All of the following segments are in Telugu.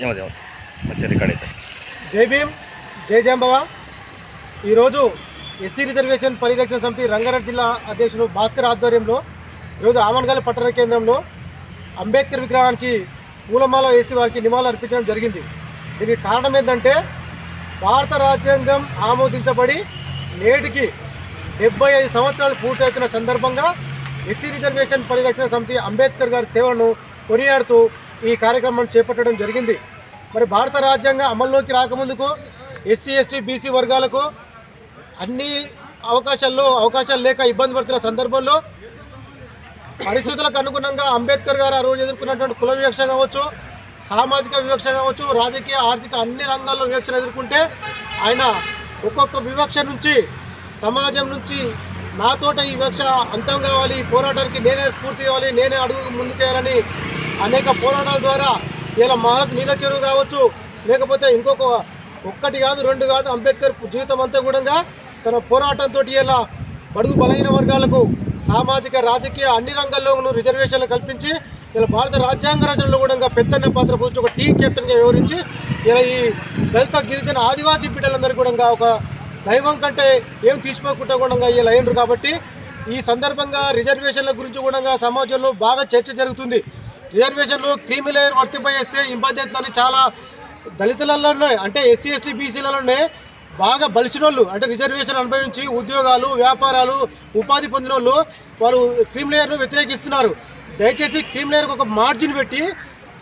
ఏమది రికార్డ్ అయితే. జై భీమ్ జై జాంబవ. ఈరోజు ఎస్సీ రిజర్వేషన్ పరిరక్షణ సమితి రంగారెడ్డి జిల్లా అధ్యక్షులు భాస్కర్ ఆధ్వర్యంలో ఈరోజు ఆమన్గల్ పట్టణ కేంద్రంలో అంబేద్కర్ విగ్రహానికి పూలమాల వేసి వారికి నివాళులు అర్పించడం జరిగింది. దీనికి కారణం ఏంటంటే భారత రాజ్యాంగం ఆమోదించబడి నేటికి డెబ్బై ఐదు సంవత్సరాలు పూర్తవుతున్న సందర్భంగా ఎస్సీ రిజర్వేషన్ పరిరక్షణ సమితి అంబేద్కర్ గారి సేవలను కొనియాడుతూ ఈ కార్యక్రమం చేపట్టడం జరిగింది. మరి భారత రాజ్యాంగం అమల్లోకి రాకముందుకు ఎస్సీ ఎస్టీ బీసీ వర్గాలకు అన్ని అవకాశాల్లో అవకాశాలు లేక ఇబ్బంది పడుతున్న సందర్భంలో పరిస్థితులకు అనుగుణంగా అంబేద్కర్ గారు ఆ రోజు ఎదుర్కొన్నటువంటి కుల వివక్ష కావచ్చు సామాజిక వివక్ష కావచ్చు రాజకీయ ఆర్థిక అన్ని రంగాల్లో వివక్షను ఎదుర్కొంటే ఆయన ఒక్కొక్క వివక్ష నుంచి సమాజం నుంచి నాతోట ఈ వివక్ష అంతం కావాలి పోరాటానికి నేనే స్ఫూర్తి కావాలి నేనే అడుగు ముందుకేయాలని అనేక పోరాటాల ద్వారా ఇలా మహత్ నీల చెరువు కావచ్చు లేకపోతే ఇంకొక ఒక్కటి కాదు రెండు కాదు అంబేద్కర్ జీవితం అంతా కూడా తన పోరాటంతో ఇలా బడుగు బలహీన వర్గాలకు సామాజిక రాజకీయ అన్ని రంగాల్లోనూ రిజర్వేషన్లు కల్పించి ఇలా భారత రాజ్యాంగ రచనలో కూడా పెద్దన్న పాత్ర పోచి ఒక టీం కెప్టెన్గా వివరించి ఇలా ఈ దళిత గిరిజన ఆదివాసీ బిడ్డలందరూ కూడా ఒక దైవం కంటే ఏం తీసుకోకుండా కూడా ఇలా అయినరు కాబట్టి ఈ సందర్భంగా రిజర్వేషన్ల గురించి కూడా సమాజంలో బాగా చర్చ జరుగుతుంది. రిజర్వేషన్లు క్రీమి లేయర్ వర్తింపజేస్తే ఇబ్బంది అవుతుందని చాలా దళితులలోనే అంటే ఎస్సీ ఎస్టీ బీసీలలోనే బాగా బలిసిన వాళ్ళు అంటే రిజర్వేషన్ అనుభవించి ఉద్యోగాలు వ్యాపారాలు ఉపాధి పొందిన వాళ్ళు వాళ్ళు క్రీమ్ లేయర్ను వ్యతిరేకిస్తున్నారు. దయచేసి క్రీమ్ లేయర్కి ఒక మార్జిన్ పెట్టి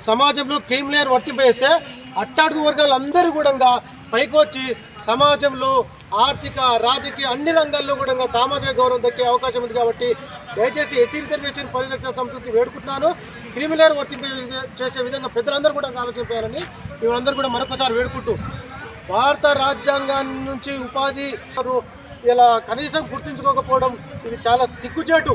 సమాజంలో క్రీమ్ లేయర్ వర్తింపజేస్తే అట్టాడుగు వర్గాలు అందరూ కూడా పైకి వచ్చి సమాజంలో ఆర్థిక రాజకీయ అన్ని రంగాల్లో కూడా సామాజిక గౌరవం దక్కే అవకాశం ఉంది కాబట్టి దయచేసి ఎస్సీ రిజర్వేషన్ పరిరక్షణ సంస్కృతి వేడుకుంటున్నాను. క్రిమినల్ వర్తింప చేసే విధంగా పెద్దలందరూ కూడా ఆలోచన చేయాలని మేమందరూ కూడా మరొకసారి వేడుకుంటూ భారత రాజ్యాంగాన్ని నుంచి ఉపాధి ఇలా కనీసం గుర్తించుకోకపోవడం ఇది చాలా సిగ్గుచేటు.